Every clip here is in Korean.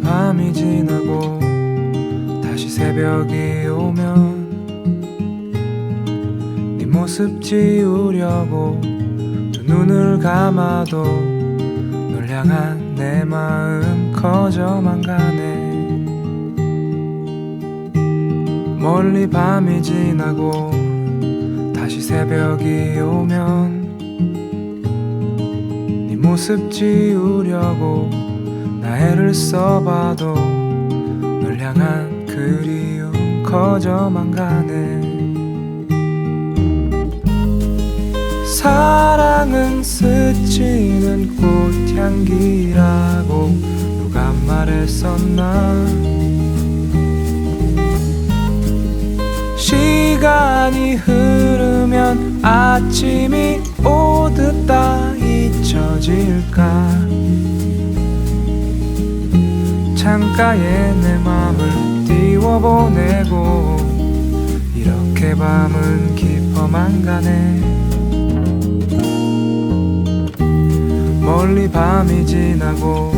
밤이 지나고 다시 새벽이 오면 네 모습 지우려고 두 눈을 감아도 널 향한 내 마음 커져만 가네. 멀리 밤이 지나고 다시 새벽이 오면 네 모습 지우려고 나 애를 써봐도 널 향한 그리움 커져만 가네. 사랑은 스치는 꽃향기라고 누가 말했었나? 시간이 흐르면 아침이 오듯 다 잊혀질까 창가에 내 맘을 띄워보내고 이렇게 밤은 깊어만 가네. 멀리 밤이 지나고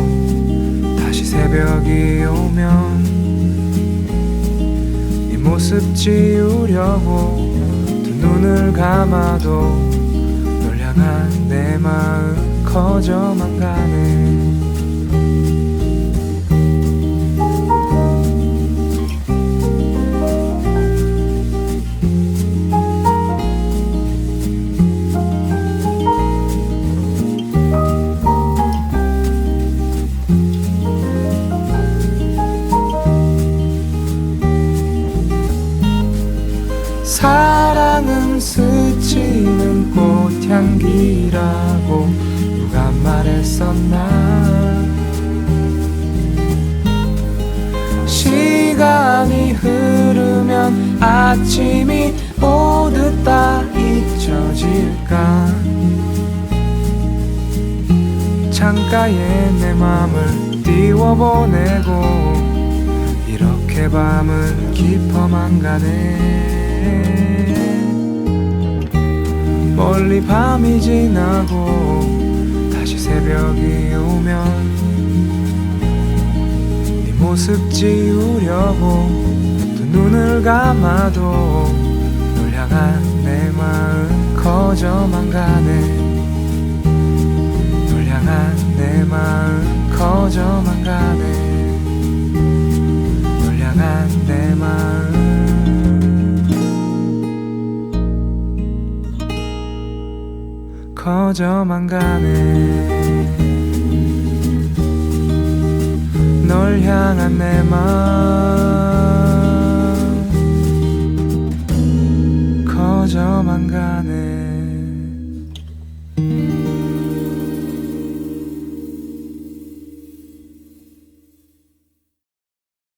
다시 새벽이 오면 네 모습 지우려고 두 눈을 감아도 널 향한 내 마음 커져만 가네 사랑은 스치는 꽃향기라고 누가 말했었나? 시간이 흐르면 아침이 오듯 다 잊혀질까? 창가에 내 맘을 띄워보내고 이렇게 밤은 깊어만 가네 멀리 밤이 지나고 다시 새벽이 오면 네 모습 지우려고 두 눈을 감아도 널 향한 내 마음 커져만 가네. 널 향한 내 마음 커져만 가네 커져만 가네. 널 향한 내 마음. 커져만 가네.